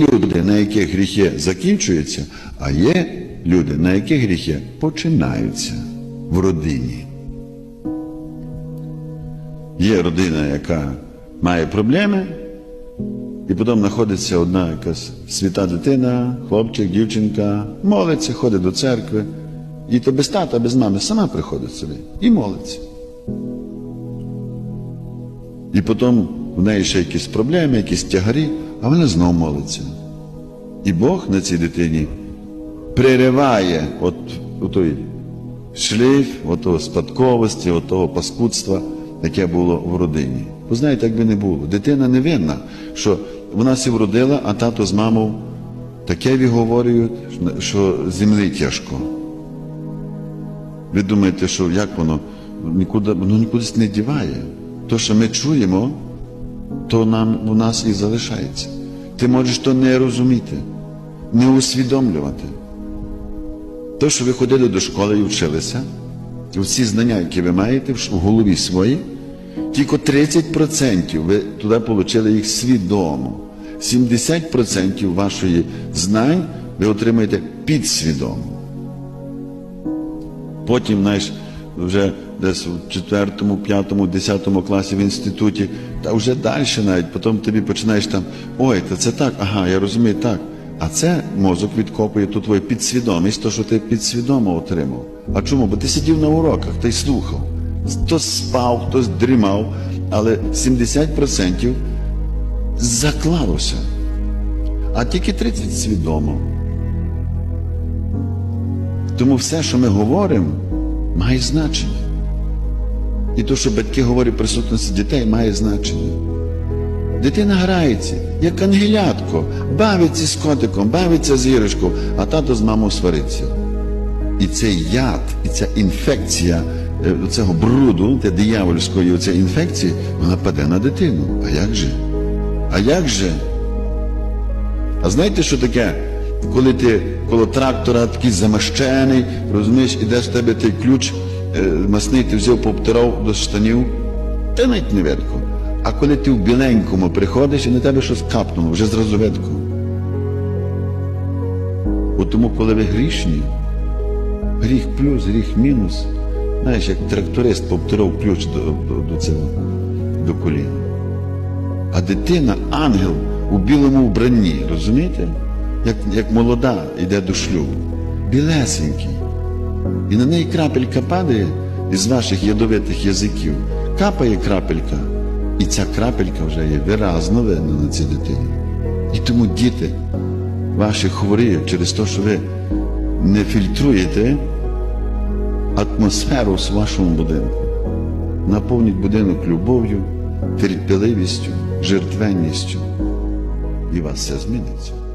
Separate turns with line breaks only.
люди, на яких гріхи закінчуються, а є люди, на яких гріхи починаються в родині. Є родина, яка має проблеми, і потім знаходиться одна якась свята дитина, хлопчик, дівчинка, молиться, ходить до церкви. І то без тата, без мами сама приходить собі і молиться. І потім в неї ще якісь проблеми, якісь тягарі, а вона знов молиться. І Бог на цій дитині пририває от, от той шлейф, от того спадковості, от того паскудства, яке було в родині. Ви знаєте, як би не було. Дитина не винна, що вона сі вродила, а тато з мамою таке виговорюють, що землі тяжко. Ви думаєте, що як воно нікуди, воно нікудись не діває. То, що ми чуємо, то нам у нас і залишається. Ти можеш то не розуміти, не усвідомлювати. То, що ви ходили до школи і вчилися, всі знання, які ви маєте в голові своїй, тільки 30% ви туди отримали їх свідомо. 70% вашої знань ви отримаєте підсвідомо. Потім, знаєш, вже десь у четвертому, п'ятому, десятому класі в інституті, та вже далі навіть, потім тобі починаєш там, ой, та це так, ага, я розумію так. А це мозок відкопує ту твою підсвідомість, то, що ти підсвідомо отримав. А чому? Бо ти сидів на уроках, ти слухав. Хтось спав, хтось дрімав, але 70% заклалося. А тільки 30% свідомо. Тому все, що ми говоримо, має значення. І те, що батьки говорять присутності дітей, має значення. Дитина грається, як ангелятко, бавиться з котиком, бавиться з іришком, а тато з мамою свариться. І цей яд, і ця інфекція е, цього бруду, те диявольської оця інфекції, вона паде на дитину. А як же? А як же? А знаєте, що таке? Коли ти коло трактора такий замащений, розумієш, ідеш в тебе той ключ е, масний, ти взяв, повтирав до штанів, та навіть не видко. А коли ти в біленькому приходиш і на тебе щось капнуло, вже зразу видко. От тому, коли ви грішні, гріх плюс, гріх мінус, знаєш, як тракторист повтирав ключ до, до, до цього, до коліна. А дитина, ангел у білому вбранні, розумієте? Як, як молода йде до шлюбу, білесенький. І на неї крапелька падає із ваших ядовитих язиків. Капає крапелька, і ця крапелька вже є виразно видно на цій дитині. І тому діти ваші хворі через те, що ви не фільтруєте атмосферу в вашому будинку. Наповніть будинок любов'ю, терпеливістю, жертвенністю, і вас все зміниться.